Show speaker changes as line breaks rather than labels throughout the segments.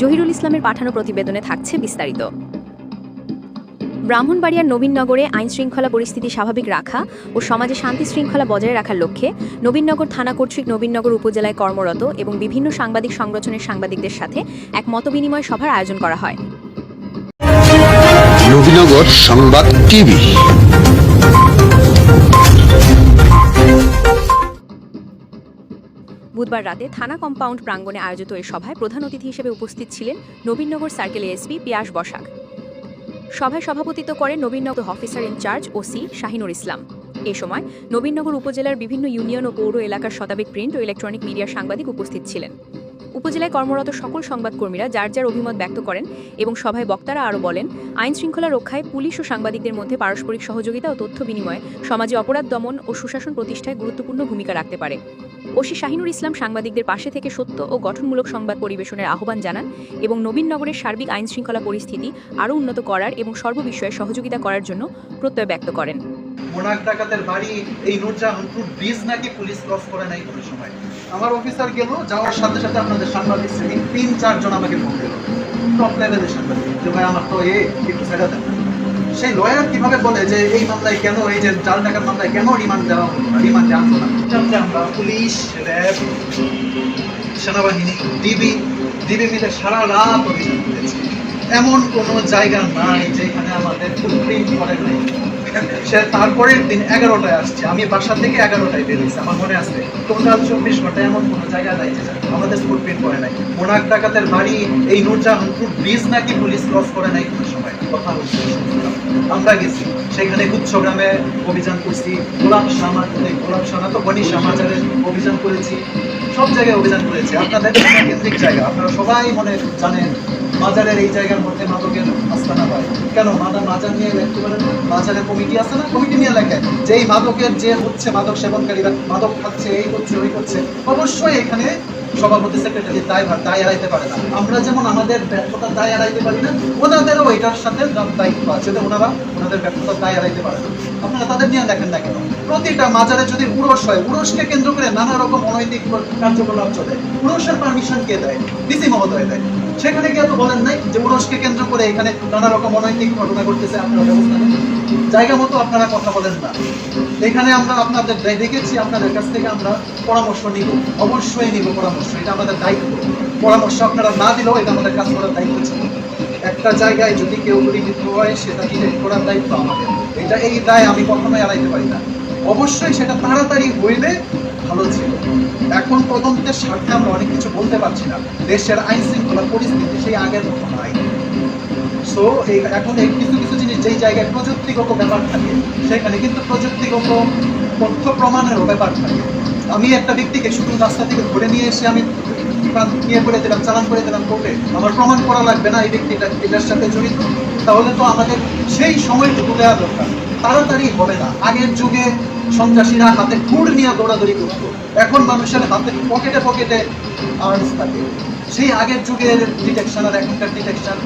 জহিরুল ইসলামের পাঠানো প্রতিবেদনে থাকছে বিস্তারিত। ব্রাহ্মণবাড়িয়ার নবীনগরে আইন শৃঙ্খলা পরিস্থিতি স্বাভাবিক রাখা ও সমাজে শান্তি শৃঙ্খলা বজায় রাখার লক্ষ্যে নবীননগর থানা কর্তৃক নবীননগর উপজেলায় কর্মরত এবং বিভিন্ন সাংবাদিক সংগঠনের সাংবাদিকদের সাথে এক মতবিনিময় সভার আয়োজন করা হয়।
নবীনগর সংবাদ
বুধবার রাতে থানা কম্পাউন্ড প্রাঙ্গণে আয়োজিত এই সভায় প্রধান অতিথি হিসেবে উপস্থিত ছিলেন নবীননগর সার্কেল এসপি পিয়াস বসাক। সভায় সভাপতিত্ব করেন Nabinagar officer in charge OC Shahinur Islam. এ সময় নবীননগর উপজেলার বিভিন্ন ইউনিয়ন ও পৌর এলাকার শতাধিক প্রিন্ট ও ইলেকট্রনিক মিডিয়ার সাংবাদিক উপস্থিত ছিলেন। উপজেলায় কর্মরত সকল সংবাদকর্মীরা যার যার অভিমত ব্যক্ত করেন এবং সভায় বক্তারা আরও বলেন আইন শৃঙ্খলা রক্ষায় পুলিশ ও সাংবাদিকদের মধ্যে পারস্পরিক সহযোগিতা ও তথ্য বিনিময় সমাজে অপরাধ দমন ও সুশাসন প্রতিষ্ঠায় গুরুত্বপূর্ণ ভূমিকা রাখতে পারে। ওসি শাহিনুর ইসলাম সাংবাদিকদের পাশে থেকে সত্য ও গঠনমূলক সংবাদ পরিবেশনের আহ্বান জানান এবং নবীননগরের সার্বিক আইন শৃঙ্খলা পরিস্থিতি আরও উন্নত করার এবং সর্ববিষয়ে সহযোগিতা করার জন্য প্রত্যয় ব্যক্ত করেন।
মোনাক ডাকাতের বাড়ি এই ব্রিজ নাকি পুলিশ ক্রস করে নাই কোনো সময়। আমার অফিসার গেল, যাওয়ার সাথে সাথে আপনাদের সাংবাদিক তিন চারজন আমাকে ফোন দিল টপ লেভেলের সাংবাদিক। যে ভাই, আমার তো এ, একটু ছেড়ে সেই লয়ার কীভাবে বলে যে এই মামলায় কেন, এই যে জাল টাকার মামলায় কেন রিমান্ড দেওয়া হলো না? রিমান্ডে না আমরা পুলিশ, র্যাব, সেনাবাহিনী, ডিবি ডিবি মিলে সারা রাত অভিযান করেছি। এমন কোনো জায়গা নাই যেখানে আমাদের ফুটপ্রিন্ট করে নাই। সে তারপরের দিন এগারোটায় আসছে। আমি বাসা থেকে এগারোটায় বেরিয়েছি। আমার মনে আছে, টোটাল চব্বিশ ঘণ্টা এমন কোনো জায়গা নাই যে আমাদের ফুটপ্রিন্ট করে নাই। মোনাক ডাকাতের বাড়ি এই নূরজাহানপুর ব্রিজ নাকি পুলিশ ক্রস করে নাই কোনো সময়। আমরা গেছি। সেখানে অভিযান করছি। গোলাপ গোলাপ তো অভিযান করেছি। সব জায়গায় অভিযান করেছি। আপনাদের কেন্দ্রিক জায়গা। আপনারা সবাই মনে জানেন এই জায়গার মধ্যে মাদকের আস্তানা হয়। কেন? মাদা মাজার নিয়ে লিখতে পারেন বাজারে কমিটি আছে না? কমিটি নিয়ে লেখে যে এই মাদকের যে হচ্ছে মাদক সেবনকারীরা, মাদক খাচ্ছে, এই করছে, ওই করছে। অবশ্যই এখানে সভাপতি সেক্রেটারি দায় দায় এড়াইতে পারে না। আমরা যেমন আমাদের ব্যর্থতার দায় এড়াইতে পারি না, ওনাদেরও এটার সাথে দায়িত্ব আছে যে ওনারা ওনাদের ব্যর্থতার দায় এড়াইতে পারে না। আপনারা তাদের নিয়ে দেখেন না কেন? প্রতিটা মাজারে যদি উড়স হয় উড়সকে কেন্দ্র করে নানা রকম অনৈতিক কার্যকলাপ চলে উড়সের পারমিশন কে দেয়? ডিসি মহোদয় দেয়। সেখানে গিয়ে তো বলেন নাই যে উড়সকে কেন্দ্র করে এখানে নানা রকম অনৈতিক ঘটনা ঘটতেছে, আপনারা ব্যবস্থা জায়গা মতো আপনারা কথা বলেন না। এখানে আমরা আপনাদের দেখেছি, আপনাদের কাছ থেকে আমরা পরামর্শ নিব। অবশ্যই নিব পরামর্শ, এটা আমাদের দায়িত্ব। পরামর্শ আপনারা না দিলেও এটা আমাদের কাজ করার দায়িত্ব ছিল। একটা জায়গায় যদি কেউ পরিচিত হয়, সেটা ডিলেট করার দায়িত্ব আমাদের। এটা এই দায় আমি কখনোই এড়াইতে পারি না। অবশ্যই সেটা তাড়াতাড়ি হইলে ভালো ছিল। এখন তদন্তের স্বার্থে আমরা অনেক কিছু বলতে পারছি না। দেশের আইন শৃঙ্খলা পরিস্থিতি সেই আগের মতো নাই। সো এই এখন এই কিছু কিছু জিনিস যেই জায়গায় প্রযুক্তিগত ব্যাপার থাকে, সেখানে কিন্তু প্রযুক্তিগত তথ্য প্রমাণেরও ব্যাপার থাকে। আমি একটা ব্যক্তিকে শুধু রাস্তা থেকে ধরে নিয়ে এসে আমি ইয়ে করে দিলাম, চালান করে দিলাম কোর্টে। আমার প্রমাণ করা লাগবে না এই ব্যক্তিটা, এটার সাথে জড়িত। তাহলে তো আমাদের সেই সময়টুকু দেওয়া দরকার। তাড়াতাড়ি হবে না। আগের যুগে সন্ত্রাসীরা হাতে খুঁড় নিয়ে দৌড়াদৌড়ি করতো। এখন মানুষের হাতে পকেটে পকেটে আর্টস থাকে। সেই আগের যুগের ডিটেকশন আর এখনকার ডিটেকশন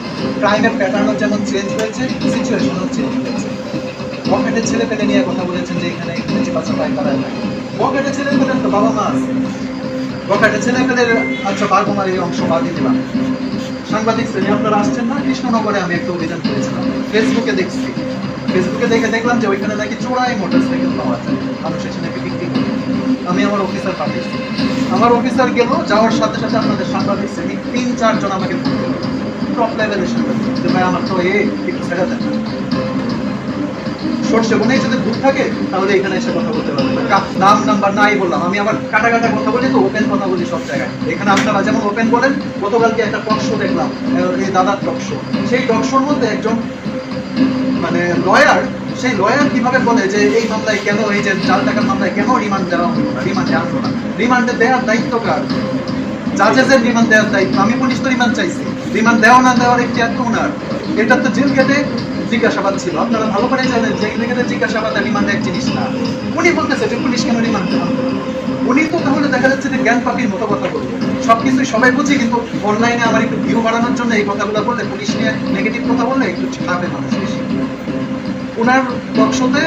ক্রাইমের প্যাটার্নও যেমন চেঞ্জ হয়েছে সিচুয়েশনও চেঞ্জ হয়েছে। পকেটের ছেলে পেলে নিয়ে কথা বলেছেন যে এখানে যে বাচ্চা পায় তারা পকেটের ছেলে পেলেন তো বাবা মা আছে। পকেটের ছেলে পেলের আচ্ছা বারকুমার এই অংশ বাদ দিয়ে দিলাম। সাংবাদিক শ্রেণি, আপনারা আসছেন না? কৃষ্ণনগরে আমি একটা অভিযান করেছিলাম। ফেসবুকে দেখছি। ফেসবুকে দেখে দেখলাম যে ওইখানে নাকি চোরাই মোটর সাইকেল পাওয়া যায় এসে নাকি বিক্রি করে আমি আমার অফিসার পাঠিয়েছি। আমার অফিসার গেল, যাওয়ার সাথে সাথে আপনাদের সাংবাদিক শ্রেণি তিন চারজন আমাকে ফোন দিল টপ লেভেলের সাংবাদিক যে ভাই, আমার তো এ, একটু ছেড়ে দেন। সর্ষে বনেই যদি ভুল থাকে, তাহলে এখানে এসে কথা বলতে পারবেন নাম নাম্বার নাই বললাম। আমি আবার কাটা কাটা কথা বলি তো ওপেন কথা বলি সব জায়গায়। এখানে আপনারা যেমন ওপেন বলেন, গতকালকে একটা টক শো দেখলাম। এই দাদার টক শো সেই টক শোর মধ্যে একজন মানে লয়ার সেই লয়ার কীভাবে বলে যে এই মামলায় কেন, এই যে জাল টাকার মামলায় কেন রিমান্ড দেওয়া হলো না রিমান্ডে আনলো না? রিমান্ডে দেওয়ার দায়িত্ব কার? জাজেসের রিমান্ড দেওয়ার দায়িত্ব, আমি পুলিশ তো রিমান্ড চাইছি। রিমান্ড দেওয়া না দেওয়ার একটি আর ওনার এটা তো জেল গেটে জিজ্ঞাসাবাদ ছিল। আপনারা ভালো করে জানেন জেল গেটে জিজ্ঞাসাবাদ রিমান্ড এক জিনিস না। উনি বলতেছে যে পুলিশ কেন রিমান্ড দেওয়া উনি তো তাহলে দেখা যাচ্ছে যে জ্ঞান পাখির মতো কথা বলবে সবকিছুই সবাই বুঝি, কিন্তু অনলাইনে আমার একটু ভিউ বাড়ানোর জন্য এই কথাগুলো বললে, পুলিশ নিয়ে নেগেটিভ কথা বললে একটু ছাড়বে মানুষ বেশি। ওনার টকশোতে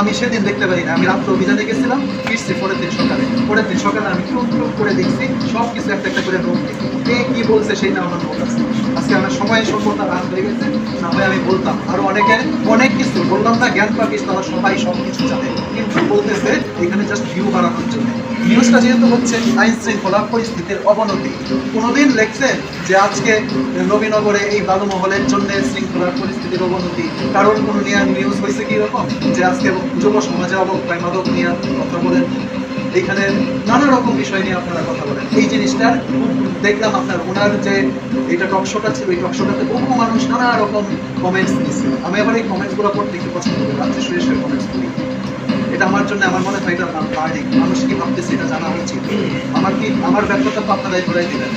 আমি সেদিন দেখতে পারি না, আমি রাত্রে অভিযানে গেছিলাম, ফিরছি পরের দিন সকালে। পরের দিন সকালে আমি টুক টুক করে দেখছি সব কিছু একটা একটা করে নোট দেখি কে কি বলছে সেটা আমার নোট আছে আজকে আমার সময় স্বল্পতা রাত হয়ে গেছে, না হয় আমি বলতাম। আরও অনেকে, অনেক কিছু, বললাম না, জ্ঞান পাকিস তারা সবাই সব কিছু জানে। কিন্তু বলতেছে, এখানে জাস্ট ভিউ বাড়ানোর জন্য। নিউজটা যেহেতু হচ্ছে, আইন শৃঙ্খলা পরিস্থিতির অবনতি। কোনোদিন লেখছেন যে আজকে নবীনগরে এই বালুমহলের জন্য শৃঙ্খলার পরিস্থিতির অবনতি কারণ কোনো নিয়ে নিউজ হয়েছে কি রকম? যে আজকে যুব সমাজে অবক্ষয় মাদক নিয়ে বলেন। এখানে নানা রকম বিষয় নিয়ে আপনারা কথা বলেন। এই জিনিসটার দেখলাম আপনার ওনার যে এটা টকশোটা ছিল, এই টকশোটাতে বহু মানুষ নানা রকম কমেন্টস দিচ্ছে আমি আবার এই কমেন্টসগুলো পড়তে একটু পছন্দ করি, রাত্রে শুয়ে শুয়ে কমেন্টস করি এটা আমার জন্য আমার মনে হয় এটা বার্নিং মানুষ কি ভাবতেছে এটা জানা উচিত? আমার কি আমার ব্যর্থতা তো আপনারাই ধরাই দিলেন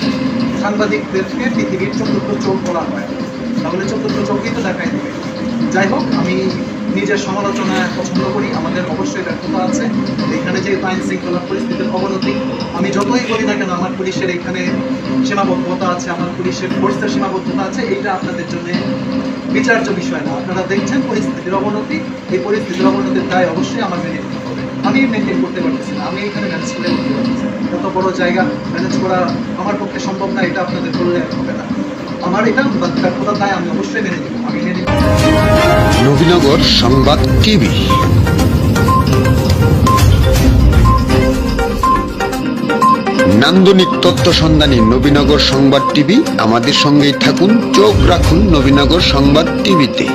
সাংবাদিকদেরকে পৃথিবীর চতুর্থ চোখ বলা হয়। তাহলে চতুর্থ চোখই তো দেখাই দেবে। যাই হোক, আমি নিজের সমালোচনা পছন্দ করি, আমাদের অবশ্যই ব্যর্থতা আছে। এখানে যে আইন শৃঙ্খলা পরিস্থিতির অবনতি, আমি যতই বলি না কেন, আমার পুলিশের এখানে সীমাবদ্ধতা আছে, আমার পুলিশের ফোর্সের সীমাবদ্ধতা আছে, এইটা আপনাদের জন্য বিচার্য বিষয় না। আপনারা দেখছেন পরিস্থিতির অবনতি, এই পরিস্থিতির অবনতির দায় অবশ্যই আমার মেনে নিতে হবে। আমি মেনটেন করতে পারতেছি না, আমি এখানে ম্যানেজ করে করতে পারতেছি। এত বড় জায়গা ম্যানেজ করা আমার পক্ষে সম্ভব না, এটা আপনাদের করলে হবে না।
নবীনগর সংবাদ টিভি। নান্দনিক তথ্য সন্ধানী নবীনগর সংবাদ টিভি, আমাদের সঙ্গেই থাকুন, চোখ রাখুন নবীনগর সংবাদ টিভিতে।